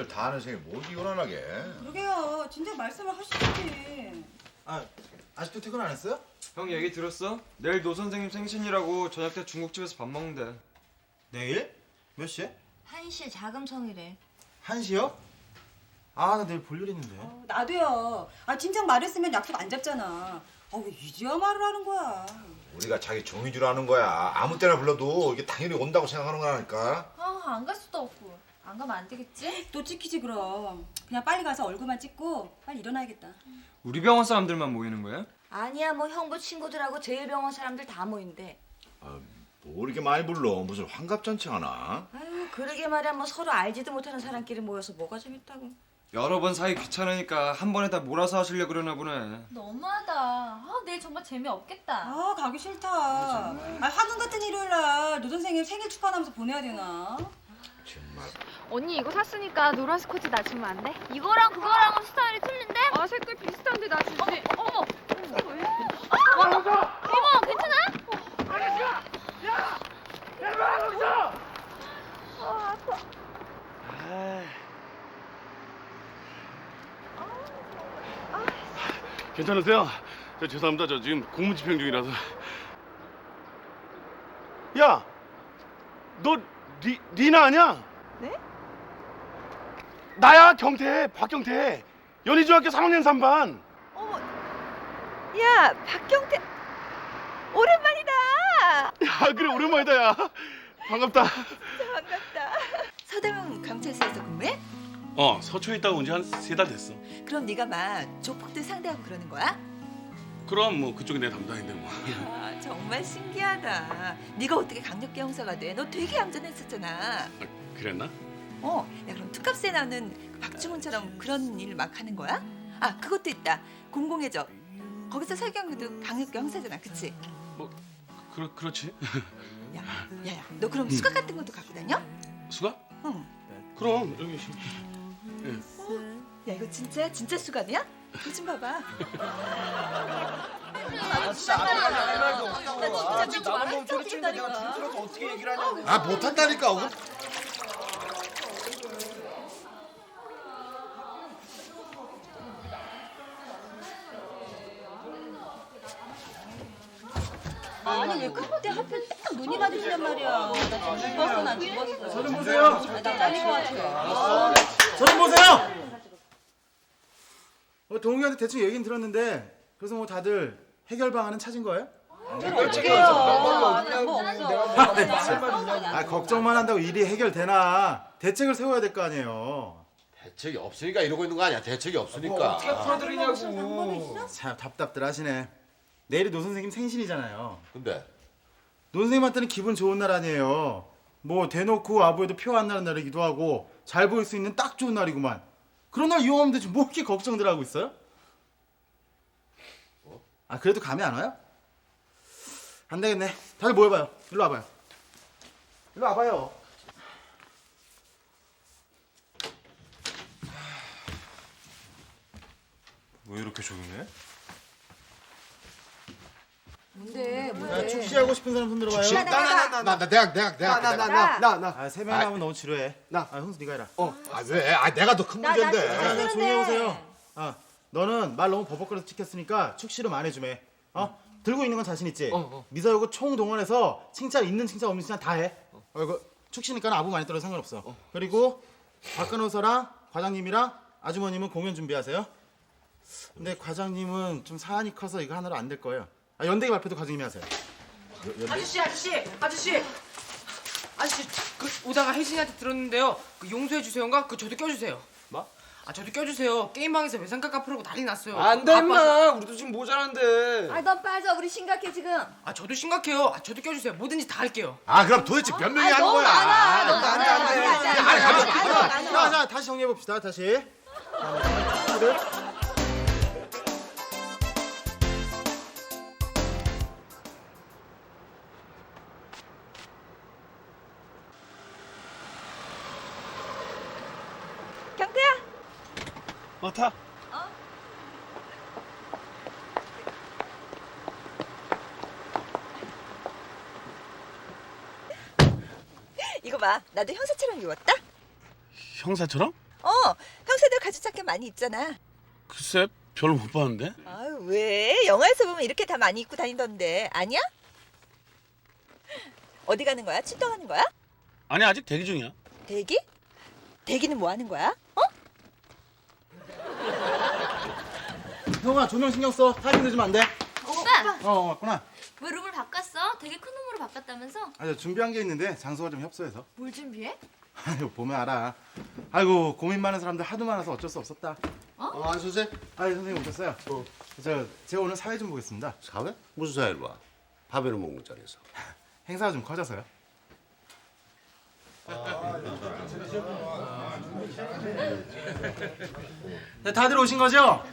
남들 다 아는 생일 못 이혼하게. 그러게요. 진작 말씀을 하시지. 아 아직도 퇴근 안 했어요? 형 얘기 들었어? 내일 노 선생님 생신이라고 저녁 때 중국집에서 밥 먹는데 내일? 몇 시에? 한시에 자금성이래. 1시요? 아 나 내일 볼일 있는데 어, 나도요. 아 진작 말했으면 약속 안 잡잖아. 아 왜 이제야 말을 하는 거야? 우리가 자기 종이줄 아는 거야. 아무 때나 불러도 이게 당연히 온다고 생각하는 거라니까. 아, 안 갈 수도 없고. 안 가면 안 되겠지? 또 찍히지 그럼. 그냥 빨리 가서 얼굴만 찍고 빨리 일어나야겠다. 우리 병원 사람들만 모이는 거야? 아니야, 뭐 형부 친구들하고 제일병원 사람들 다 모인대. 뭐 이렇게 많이 불러? 무슨 환갑잔치 하나? 아유, 그러게 말이야. 뭐 서로 알지도 못하는 사람끼리 모여서 뭐가 재밌다고. 여러 번 사이 귀찮으니까 한 번에 다 몰아서 하시려 그러나 보네 너무하다. 아, 내일 정말 재미없겠다. 아 가기 싫다. 아 화금 같은 일요일 날 노선생님 생일 축하하면서 보내야 되나? 정말. 언니 이거 샀으니까 노란 스커트 나 주면 안 돼? 이거랑 그거랑은 스타일이 틀린데? 아 색깔 비슷한데 나 주지. 어머, 어머. 이거 왜? 아, 이모 괜찮아? 괜찮으세요? 저 죄송합니다. 저 지금 공무 집행 중이라서. 야, 너 리, 리나 아니야? 네? 나야 경태, 박경태. 연희중학교 3학년 3반. 야, 박경태 오랜만이다. 야, 그래 오랜만이다 야. 반갑다. 반갑다. 서대문 경찰서에서 근무해? 어, 서초에 있다가 온 지 한 세 달 됐어. 그럼 네가 막 조폭들 상대하고 그러는 거야? 그럼 뭐 그쪽이 내 담당인데 뭐. 아, 정말 신기하다. 네가 어떻게 강력계 형사가 돼? 너 되게 얌전했었잖아. 아, 그랬나? 어, 야 그럼 투캅스에 나오는 그 박주문처럼 그런 일 막 하는 거야? 아, 그것도 있다. 공공의 적. 거기서 설경구도 강력계 형사잖아, 그치? 뭐 그렇 그렇지. 야, 야, 야, 너 그럼 수갑 같은 것도 갖고 다녀? 수가? 응. 그럼 여기 시- 야, 이거 진짜 진짜 수갑이야? 이거 좀 봐봐. 아 못한다니까. 어? 아니 왜 끝때 하필 딱 눈이 맞으시단 말이야. 나 지금 죽었어 난 죽었어. 저좀 보세요 아, 나 딸린 것 같아. 저좀 보세요 어, 동욱이한테 대충 얘기는 들었는데 그래서 뭐 다들 해결 방안은 찾은 거예요? 어떡해요. 아니 뭐 없어. 아 걱정만 한다고 일이 해결되나? 대책을 세워야 될 거 아니에요. 대책이 없으니까 이러고 있는 거 아니야? 대책이 없으니까. 풀어드리냐고. 참 답답들 하시네. 내일이 노 선생님 생신이잖아요. 근데? 노 선생님한테는 기분 좋은 날 아니에요. 뭐 대놓고 아부에도 표 안 나는 날이기도 하고 잘 보일 수 있는 딱 좋은 날이구만 그런 날 이용하면 되지 뭐 이렇게 걱정들 하고 있어요? 아 그래도 감이 안 와요? 안 되겠네 다들 모여봐요 일로 와봐요 일로 와봐요 왜 이렇게 조용해? 뭔데? 야, 축시하고 싶은 사람 손 들어봐요 나나나나 나 내가 내가 내가 내가. 아, 세 명이 하면 너무 지루해 나. 아, 형수 네가 해라 아 왜? 아 내가 더 큰 문제인데. 아, 그냥 조용히 해보세요. 아, 너는 말 너무 버벅거려서 찍혔으니까 축시로 말해주매. 어? 들고 있는 건 자신 있지? 미사 요거 총 동원해서 칭찬 있는 칭찬 없는 칭찬 다 해. 어, 이거 축시니까 아부 많이 떨어도 상관없어. 그리고 박간호사랑 과장님이랑 아주머님은 공연 준비하세요. 근데 과장님은 좀 사안이 커서 이거 하나로 안 될 거예요. 아, 연대기 발표도 과장님이 하세요. 아저씨 아저씨 아저씨 아저씨 그 오다가 혜진이한테 들었는데요 그 용서해 주세요인가 그 저도 껴주세요 뭐? 아 저도 껴주세요 게임방에서 외상값 갚으라고 난리 났어요 안돼 임마 우리도 지금 모자란데 아, 너 빠져. 우리 심각해, 지금. 아 저도 심각해요 아 저도 껴주세요 뭐든지 다 할게요 아 그럼 도대체 몇 명이 하는 거야? 안 돼, 안 돼, 안 돼. 아니, 가만 자, 자, 다시 정리해 봅시다. 다시. 경태야. 어 타. 이거 봐. 나도 형사처럼 입었다. 형사처럼? 어, 형사들 가죽 자켓 많이 입잖아. 글쎄 별로 못 봤는데. 아유, 왜? 영화에서 보면 이렇게 다 많이 입고 다니던데. 아니야? 어디 가는 거야? 출동하는 거야? 아니 아직 대기 중이야. 대기? 대기는 뭐 하는 거야? 형아 조명 신경 써. 타이밍 늦으면 안 돼. 오빠 어, 어 왔구나. 왜 룸을 바꿨어? 되게 큰 룸으로 바꿨다면서? 아, 저 준비한 게 있는데 장소가 좀 협소해서. 뭘 준비해? 아이고 보면 알아. 아이고 고민 많은 사람들 하도 많아서 어쩔 수 없었다. 어, 안 선생? 아, 선생님 오셨어요? 저 제가 오늘 사회 좀 보겠습니다. 사회? 무슨 사회를 봐? 밥에는 먹는 자리에서. 행사가 좀 커져서요. 네, 다들 오신 거죠?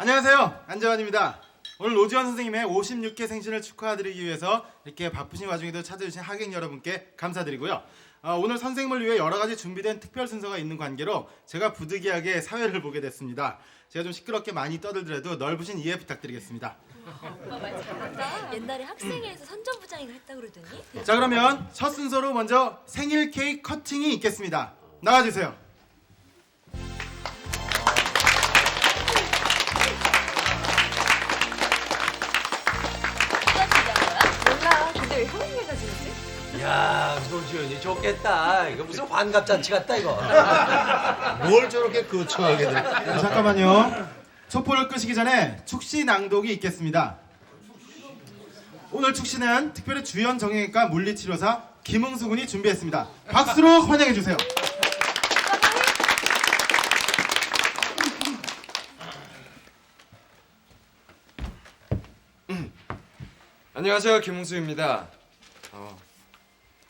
안녕하세요. 안재환입니다. 오늘 노지환 선생님의 56회 생신을 축하드리기 위해서 이렇게 바쁘신 와중에도 찾아주신 하객 여러분께 감사드리고요. 어, 오늘 선생님을 위해 여러 가지 준비된 특별 순서가 있는 관계로 제가 부득이하게 사회를 보게 됐습니다. 제가 좀 시끄럽게 많이 떠들더라도 넓으신 이해 부탁드리겠습니다. 옛날에 학생회에서 선전부장이가 했다 그러더니 자 그러면 첫 순서로 먼저 생일 케이크 커팅이 있겠습니다. 나와주세요. 야, 노지현이 좋겠다. 이거 무슨 환갑잔치 같다 이거. 뭘 저렇게 거창하게 돼? 자, 잠깐만요. 촛불을 끄시기 전에 축시 낭독이 있겠습니다. 오늘 축시는 특별히 주연 정형외과 물리치료사 김흥수 군이 준비했습니다. 박수로 환영해 주세요. 안녕하세요 김웅수입니다. 어,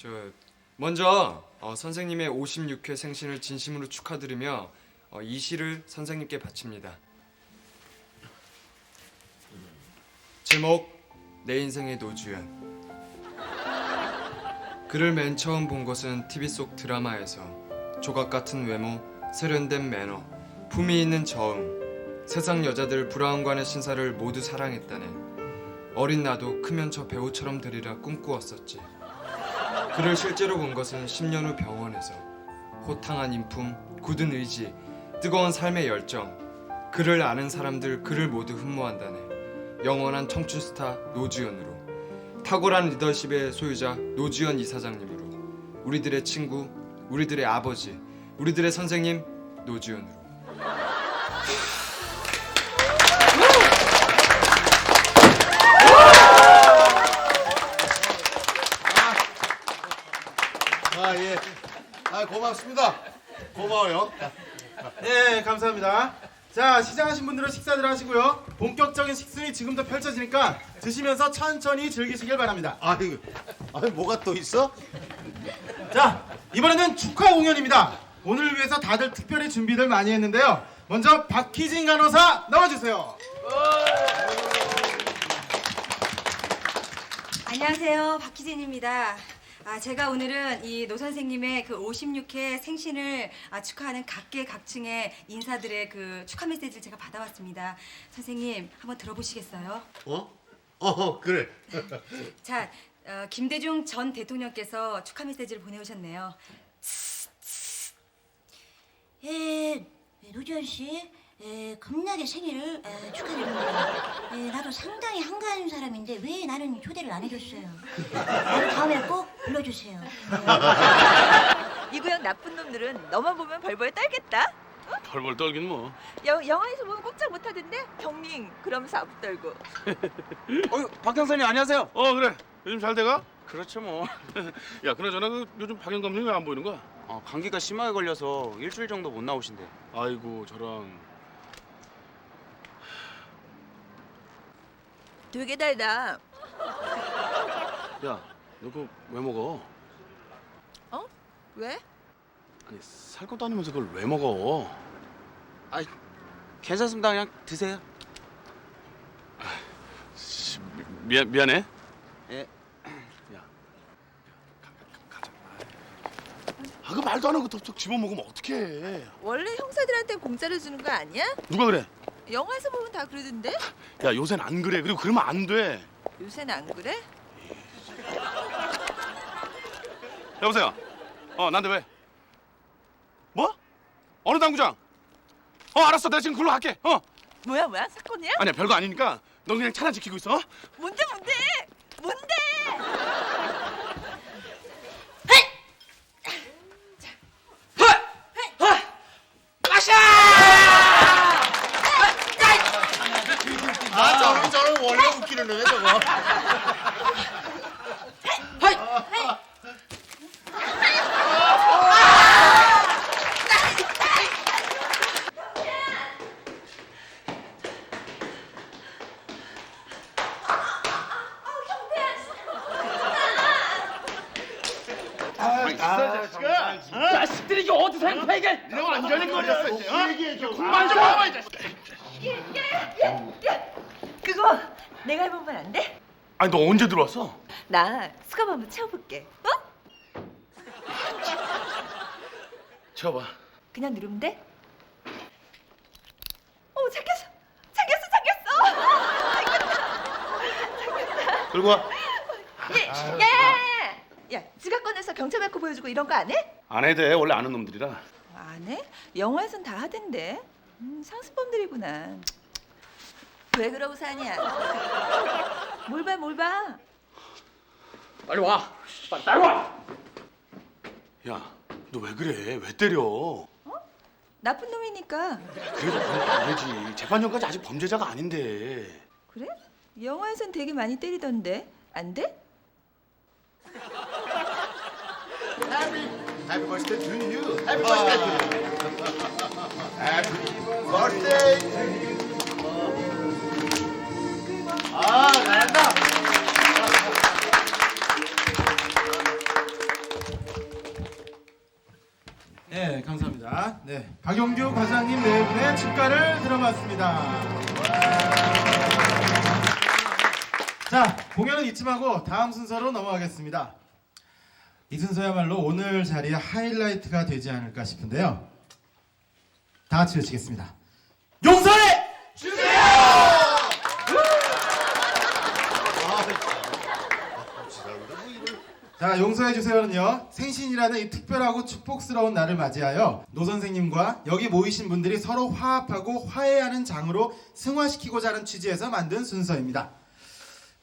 저 먼저 어, 선생님의 56회 생신을 진심으로 축하드리며 어, 이 시를 선생님께 바칩니다. 제목 내 인생의 노주연. 그를 맨 처음 본 것은 TV 속 드라마에서 조각 같은 외모, 세련된 매너, 품위 있는 저음, 세상 여자들 브라운관의 신사를 모두 사랑했다네. 어린 나도 크면 저 배우처럼 되리라 꿈꾸었었지. 그를 실제로 본 것은 10년 후 병원에서 호탕한 인품, 굳은 의지, 뜨거운 삶의 열정. 그를 아는 사람들 그를 모두 흠모한다네. 영원한 청춘 스타 노주연으로 탁월한 리더십의 소유자 노주연 이사장님으로 우리들의 친구, 우리들의 아버지, 우리들의 선생님 노주연으로. 고맙습니다. 고마워요. 네, 감사합니다. 자, 시장하신 분들은 식사들 하시고요. 본격적인 식순이 지금부터 펼쳐지니까 드시면서 천천히 즐기시길 바랍니다. 아이, 아이 뭐가 또 있어? 자, 이번에는 축하 공연입니다. 오늘 위해서 다들 특별히 준비를 많이 했는데요. 먼저 박희진 간호사 나와주세요. 안녕하세요. 박희진입니다. 아, 제가 오늘은 이 노 선생님의 그 56회 생신을 아, 축하하는 각계 각층의 인사들의 그 축하 메시지를 제가 받아왔습니다. 선생님, 한번 들어보시겠어요? 어? 어 그래. 자, 어, 김대중 전 대통령께서 축하 메시지를 보내오셨네요. 예, 노지현 씨, 예, 겁나게 생일을 예, 축하드립니다. 예, 나도 상당히 한가한 사람인데 왜 나는 초대를 안 해줬어요? 다음에 꼭 불러주세요. 이구형 나쁜 놈들은 너만 보면 벌벌 떨겠다. 벌벌 떨긴 뭐. 여, 영화에서 보면 꼼짝 못하던데? 경링 그러면서 앞 떨고. 어, 박 형사님 안녕하세요. 어 그래. 요즘 잘 돼가? 그렇죠 뭐. 야 그나저나 그 요즘 박영 감독이 왜 안 보이는 거야? 어, 감기가 심하게 걸려서 일주일 정도 못 나오신대. 아이고 저런. 되게 달다. 야 너 그거 왜 먹어? 어? 왜? 아니 살 것도 아니면서 그걸 왜 먹어? 아, 괜찮습니다. 그냥 드세요. 씨, 미, 미안 미안해. 예. 야. 가, 가, 가자. 아, 그 말도 안 하고 톡톡 집어 먹으면 어떡해? 원래 형사들한테 공짜로 주는 거 아니야? 누가 그래? 영화에서 보면 다 그러던데? 야 요새는 안 그래. 그리고 그러면 안 돼. 요새는 안 그래? 여보세요. 어, 난데 왜? 뭐? 어느 당구장? 어 알았어 내가 지금 글로 갈게 어 뭐야 뭐야 사건이야? 아니야 별거 아니니까 넌 그냥 차나 지키고 있어 어? 뭔데 뭔데? 뭔데? 아 저런 저런 웃기는 애네 저거. 자식들이 이게 어디서 행패 이게? 너 완전히 걸렸어 이제 어? 그만 좀 하고 이제. 그거 내가 해보면 안 돼? 아니 너 언제 들어왔어? 나 수갑 한번 채워볼게. 어? 채워봐 그냥 누르면 돼? 어 잠겼어. 잠겼어 잠겼어. 끌고 와 야야야야. 야 지갑 꺼내서 경찰 마크 보여주고 이런 거 안 해? 안 해도 돼 원래 아는 놈들이라 안 해? 영화에선 다 하던데. 음, 상습범들이구나. 왜 그러고 사냐? 뭘 봐, 뭘 봐? 빨리 와. 빨리 따라와. 야 너 왜 그래 왜 때려 나쁜 놈이니까. 그래도 그건 안 되지 재판정까지 아직 범죄자가 아닌데 그래? 영화에선 되게 많이 때리던데. 안 돼? Happy birthday to you. Happy birthday to you. Happy birthday to you. 아 잘한다. 네, 감사합니다. 네, 박용규 과장님 네 분의 축가를 들어봤습니다. 자, 공연은 이쯤 하고 다음 순서로 넘어가겠습니다. 이 순서야말로 오늘 자리의 하이라이트가 되지 않을까 싶은데요. 다 같이 외치겠습니다. 용서해 자, 용서해 주세요는요. 생신이라는 이 특별하고 축복스러운 날을 맞이하여 노 선생님과 여기 모이신 분들이 서로 화합하고 화해하는 장으로 승화시키고자 하는 취지에서 만든 순서입니다.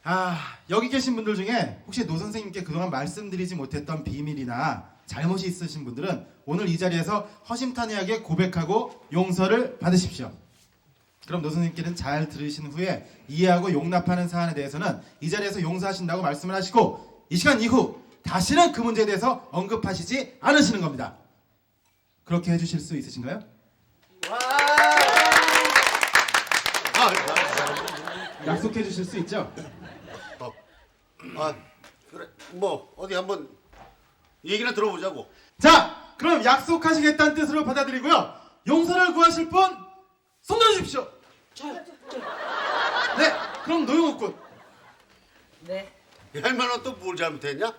아, 여기 계신 분들 중에 혹시 노 선생님께 그동안 말씀드리지 못했던 비밀이나 잘못이 있으신 분들은 오늘 이 자리에서 허심탄회하게 고백하고 용서를 받으십시오. 그럼 노 선생님께는 잘 들으신 후에 이해하고 용납하는 사안에 대해서는 이 자리에서 용서하신다고 말씀을 하시고 이 시간 이후 다시는 그 문제에 대해서 언급하시지 않으시는 겁니다. 그렇게 해주실 수 있으신가요? 약속해 주실 수 있죠? 아 그래 뭐 어디 한번 얘기나 들어보자고. 자, 그럼 약속하시겠다는 뜻으로 받아들이고요. 용서를 구하실 분 손 들어 주십시오. 네, 그럼 노영욱 군. 네. 야 인마 너또 뭘 잘못했냐?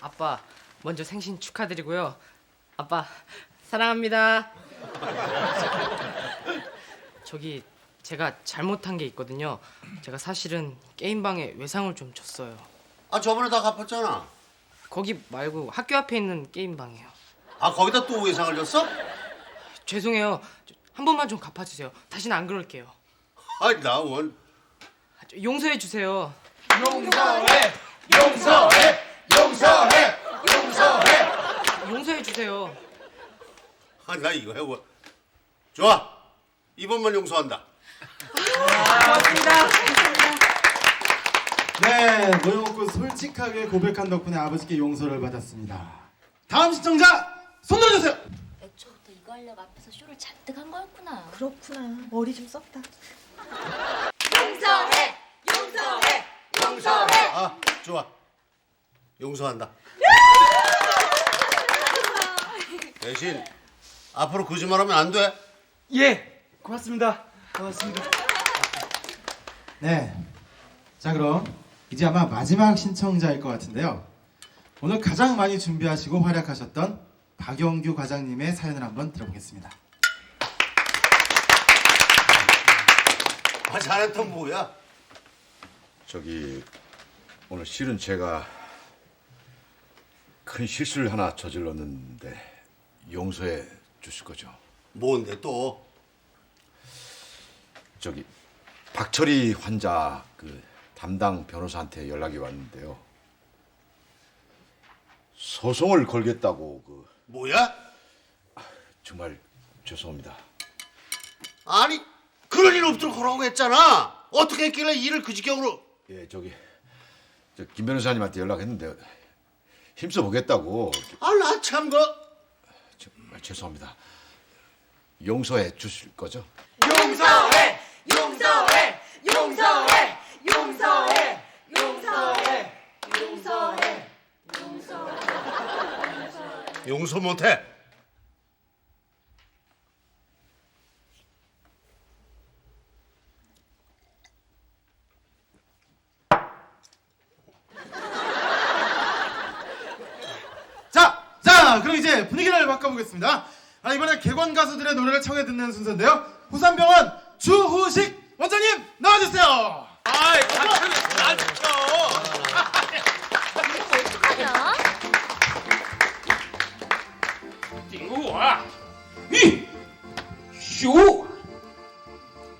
아빠 먼저 생신 축하드리고요. 아빠 사랑합니다. 저기 제가 잘못한 게 있거든요. 제가 사실은 게임방에 외상을 좀 줬어요. 아 저번에 다 갚았잖아. 거기 말고 학교 앞에 있는 게임방이에요. 아 거기다 또 외상을 줬어? 죄송해요. 저- 한 번만 좀 갚아주세요. 다시는 안 그럴게요. 아나 원. 저 용서해 주세요. 용서해. 용서해. 용서해. 용서해. 용서해 주세요. 아 나 이거 해고. 좋아. 이번만 용서한다. 고맙습니다. 네, 노영욱 군 솔직하게 고백한 덕분에 아버지께 용서를 받았습니다. 다음 시청자 손 들어주세요. 애초부터 이거 하려고 앞에서 쇼를 잔뜩 한 거였구나. 그렇구나. 머리 좀 썼다. 용서해! 용서해! 용서해! 아 좋아. 용서한다. 대신 앞으로 거짓말하면 안 돼. 예, 고맙습니다. 고맙습니다. 네, 자 그럼 이제 아마 마지막 신청자일 것 같은데요. 오늘 가장 많이 준비하시고 활약하셨던 박영규 과장님의 사연을 한번 들어보겠습니다. 아 자네는 뭐야? 저기 오늘 실은 제가 큰 실수를 하나 저질렀는데 용서해 주실 거죠? 뭔데 또? 저기 박철희 환자 그 담당 변호사한테 연락이 왔는데요. 소송을 걸겠다고 그 뭐야? 정말 죄송합니다. 아니 그런 일 없도록 하라고 했잖아. 어떻게 했길래 일을 그 지경으로? 예, 저기 저 김 변호사님한테 연락했는데 힘써 보겠다고 아 나 참 그. 정말 죄송합니다. 용서해 주실 거죠? 용서해! 용서해! 용서해! 용서해! 용서해! 용서해! 용서 못해. 자, 자, 그럼 이제 바꿔보겠습니다. 아, 이번엔 개관 가수들의 노래를 청해 듣는 순서인데요. 후산병원 주후식 원장님 나와주세요. 아이, 같은 안. 어떡하냐? 띵우와 이 쇼.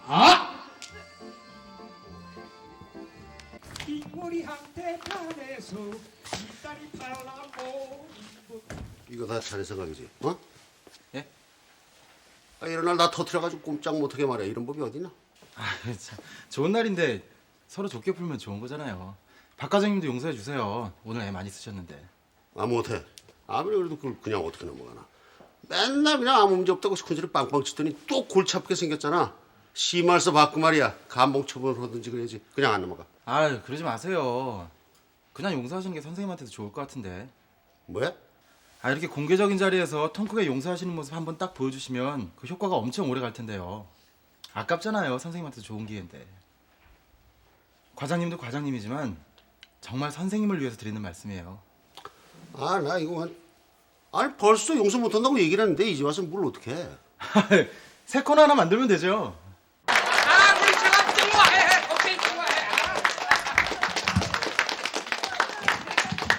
아. 머리한테 반해서 이거 다 자네 생각이지? 어? 날 나 터트려가지고 꼼짝 못하게 말해. 이런 법이 어디나? 아, 참, 좋은 날인데 서로 좋게 풀면 좋은 거잖아요. 박 과장님도 용서해 주세요. 오늘 애 많이 쓰셨는데. 아 못해. 아무리 그래도 그걸 그냥 어떻게 넘어가나. 맨날 그냥 아무 문제 없다고 스kun지를 빵빵 치더니 또 골치 아프게 생겼잖아. 심할서 받고 말이야. 감봉 처분을 하든지 그래야지. 그냥 안 넘어가. 아, 그러지 마세요. 그냥 용서하시는 게 선생님한테도 좋을 것 같은데. 뭐야? 아, 이렇게 공개적인 자리에서 통 크게 용서하시는 모습 한번 딱 보여주시면 그 효과가 엄청 오래 갈 텐데요. 아깝잖아요. 선생님한테 좋은 기회인데. 과장님도 과장님이지만 정말 선생님을 위해서 드리는 말씀이에요. 아 나 이거 한 아니 벌써 용서 못한다고 얘기를 했는데 이제 와서 뭘 어떻게 해? 새 코너 하나 만들면 되죠. 아, 우리 제가 좋아해! 오케이, 좋아해!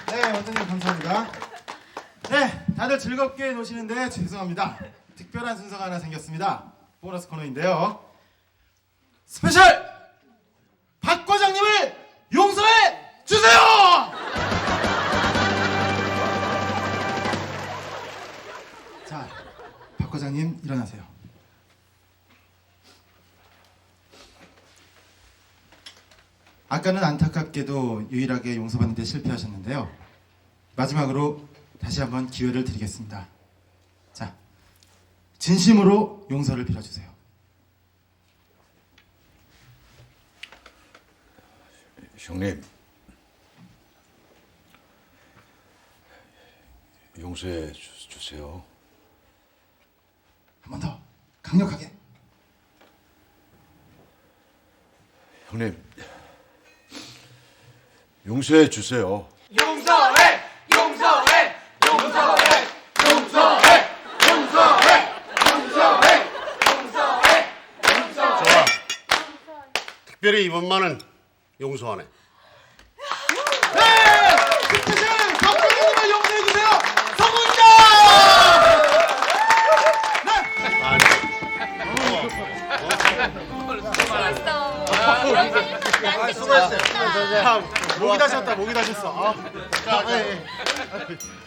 네, 원장님 감사합니다. 네, 다들 즐겁게 노시는데 죄송합니다. 특별한 순서가 하나 생겼습니다. 보너스 코너인데요. 스페셜 박 과장님을 용서해 주세요. 자, 박 과장님 일어나세요. 아까는 안타깝게도 유일하게 용서받는 데 실패하셨는데요. 마지막으로 다시 한번 기회를 드리겠습니다. 자, 진심으로 용서를 빌어주세요. 형님 용서해 주, 주세요. 한 번 더 강력하게. 형님 용서해 주세요. 용서해! 용서해! 용서해! 용서해! 용서해! 용서해! 용서해! 좋아. 특별히 이번만은 용서하네. 스페셜 박 과장님을 용서해 주세요. 성공입니다. 수고했어. 수고했어요. 목이 다셨다. 목이 다셨어. 아. 자, 예, 예.